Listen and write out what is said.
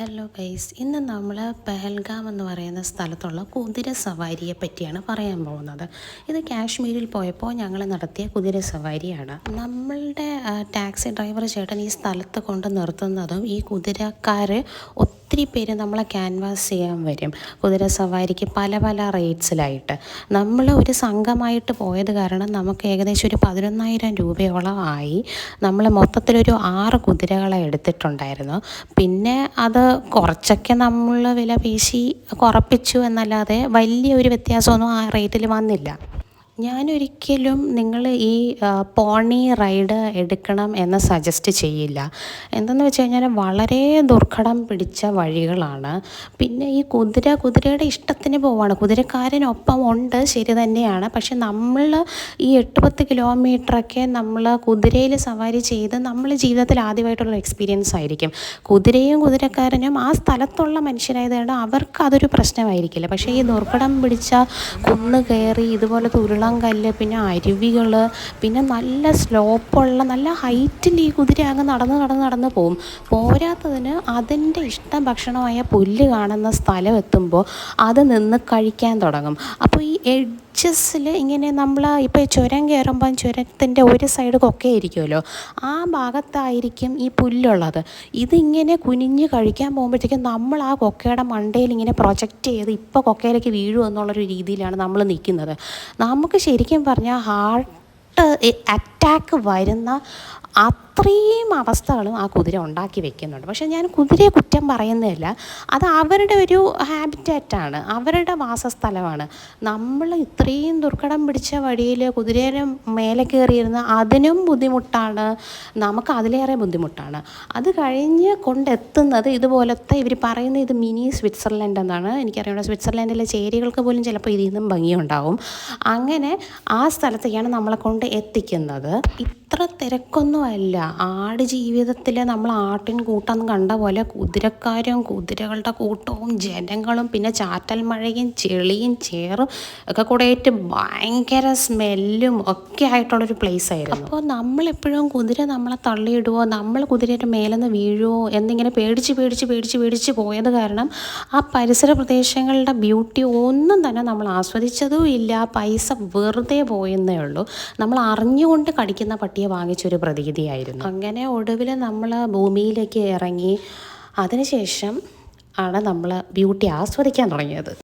Hello guys ഇന്ന് നമ്മൾ പെഹൽഗാം എന്ന് പറയുന്ന സ്ഥലത്തുള്ള കുതിര സവാരിയെ പറ്റിയാണ് പറയാൻ പോകുന്നത്. ഇത് കാശ്മീരിൽ പോയപ്പോൾ ഞങ്ങൾ നടത്തിയ കുതിര സവാരിയാണ്. നമ്മളുടെ ടാക്സി ഡ്രൈവർ ചേട്ടൻ ഈ സ്ഥലത്ത് കൊണ്ട് നിർത്തുന്നതും ഈ കുതിരക്കാർ ഒത്തിരി പേര് നമ്മളെ ക്യാൻവാസ് ചെയ്യാൻ വരും. കുതിര സവാരിക്ക് പല പല റേറ്റ്സിലായിട്ട് നമ്മൾ ഒരു സംഘമായിട്ട് പോയത് കാരണം നമുക്ക് ഏകദേശം ഒരു പതിനൊന്നായിരം രൂപയോളം ആയി. നമ്മൾ മൊത്തത്തിലൊരു ആറ് കുതിരകളെ എടുത്തിട്ടുണ്ടായിരുന്നു. പിന്നെ അത് കുറച്ചൊക്കെ നമ്മൾ വില പേശി കുറപ്പിച്ചു എന്നല്ലാതെ വലിയൊരു വ്യത്യാസമൊന്നും ആ റേറ്റിൽ വന്നില്ല. ഞാനൊരിക്കലും നിങ്ങൾ ഈ പോണി റൈഡ് എടുക്കണം എന്ന് സജസ്റ്റ് ചെയ്യില്ല. എന്തെന്ന് വെച്ച് കഴിഞ്ഞാൽ വളരെ ദുർഘടം പിടിച്ച വഴികളാണ്. പിന്നെ ഈ കുതിര കുതിരയുടെ ഇഷ്ടത്തിന് പോവാണ്. കുതിരക്കാരനൊപ്പം ഉണ്ട് ശരി തന്നെയാണ്. പക്ഷെ നമ്മൾ ഈ എട്ട് പത്ത് കിലോമീറ്ററൊക്കെ നമ്മൾ കുതിരയിൽ സവാരി ചെയ്ത് നമ്മൾ ജീവിതത്തിൽ ആദ്യമായിട്ടുള്ള എക്സ്പീരിയൻസ് ആയിരിക്കും. കുതിരയും കുതിരക്കാരനും ആ സ്ഥലത്തുള്ള മനുഷ്യരായതുകൊണ്ട് അവർക്ക് അതൊരു പ്രശ്നമായിരിക്കില്ല. പക്ഷേ ഈ ദുർഘടം പിടിച്ച കുന്ന് കയറി ഇതുപോലത്തെ ഉരുളൻ കല്ല് പിന്നെ അരുവികൾ പിന്നെ നല്ല സ്ലോപ്പുള്ള നല്ല ഹൈറ്റിൽ ഈ കുതിര അങ്ങ് നടന്ന് നടന്ന് നടന്ന് പോകും പോരാത്തതിന് അതിന്റെ ഇഷ്ട ഭക്ഷണമായ പുല്ല് കാണുന്ന സ്ഥലം എത്തുമ്പോൾ അത് നിന്ന് കഴിക്കാൻ തുടങ്ങും. അപ്പോൾ ഈ എഡ്ജസിൽ ഇങ്ങനെ നമ്മൾ ഇപ്പോൾ ചുരം കയറുമ്പം ചുരത്തിന്റെ ഒരു സൈഡ് കൊക്കയായിരിക്കുമല്ലോ ആ ഭാഗത്തായിരിക്കും ഈ പുല്ലുള്ളത്. ഇതിങ്ങനെ കുനിഞ്ഞ് കഴിക്കാൻ പോകുമ്പോഴത്തേക്കും നമ്മൾ ആ കൊക്കയുടെ മണ്ടയിൽ ഇങ്ങനെ പ്രൊജക്റ്റ് ചെയ്ത് ഇപ്പോൾ കൊക്കയിലേക്ക് വീഴും എന്നുള്ളൊരു രീതിയിലാണ് നമ്മൾ നിൽക്കുന്നത്. നമുക്ക് ശരിക്കും പറഞ്ഞാൽ ഹാർട്ട് അറ്റാക്ക് വരുന്ന അത്രയും അവസ്ഥകളും ആ കുതിര ഉണ്ടാക്കി വെക്കുന്നുണ്ട്. പക്ഷേ ഞാൻ കുതിരയെ കുറ്റം പറയുന്നില്ല അത് അവരുടെ ഒരു ഹാബിറ്റാറ്റാണ്. അവരുടെ വാസസ്ഥലമാണ്. നമ്മൾ ഇത്രയും ദുർഘടം പിടിച്ച വഴിയിൽ കുതിരയുടെ മേലെ കയറിയിരുന്ന് അതിനും ബുദ്ധിമുട്ടാണ്. നമുക്ക് അതിലേറെ ബുദ്ധിമുട്ടാണ്. അത് കഴിഞ്ഞ് കൊണ്ടെത്തുന്നത് ഇതുപോലത്തെ ഇവർ പറയുന്ന ഇത് മിനി സ്വിറ്റ്സർലൻഡ് എന്നാണ്. എനിക്കറിയാം സ്വിറ്റ്സർലൻഡിലെ ചേരികൾക്ക് പോലും ചിലപ്പോൾ ഇതിൽ നിന്നും ഭംഗിയുണ്ടാവും. അങ്ങനെ ആ സ്ഥലത്തേക്കാണ് നമ്മളെ കൊണ്ട് എത്തിക്കുന്നത്. ഇത്ര തിരക്കൊന്നുമല്ല. ആട് ജീവിതത്തിൽ നമ്മൾ ആട്ടിൻ കൂട്ടം കണ്ട പോലെ കുതിരക്കാരും കുതിരകളുടെ കൂട്ടവും ജനങ്ങളും പിന്നെ ചാറ്റൽ മഴയും ചെളിയും ചേറും ഒക്കെ കൂടെയായിട്ട് ഭയങ്കര സ്മെല്ലും ഒക്കെ ആയിട്ടുള്ളൊരു പ്ലേസ് ആയിരുന്നു. അപ്പോൾ നമ്മളെപ്പോഴും കുതിര നമ്മളെ തള്ളിയിടുവോ നമ്മൾ കുതിരയുടെ മേലെന്ന് വീഴുവോ എന്നിങ്ങനെ പേടിച്ച് പേടിച്ച് പേടിച്ച് പേടിച്ച് പോയത് കാരണം ആ പരിസര പ്രദേശങ്ങളുടെ ബ്യൂട്ടി ഒന്നും തന്നെ നമ്മൾ ആസ്വദിച്ചതും ഇല്ല. പൈസ വെറുതെ പോയെന്നേ ഉള്ളൂ. നമ്മൾ അറിഞ്ഞുകൊണ്ട് കടിക്കുന്ന പട്ടിയെ വാങ്ങിച്ചൊരു പ്രതീതിയായിരുന്നു. അങ്ങനെ ഒടുവിൽ നമ്മൾ ഭൂമിയിലേക്ക് ഇറങ്ങി അതിനുശേഷം ആണ് നമ്മൾ ബ്യൂട്ടി ആസ്വദിക്കാൻ തുടങ്ങിയത്.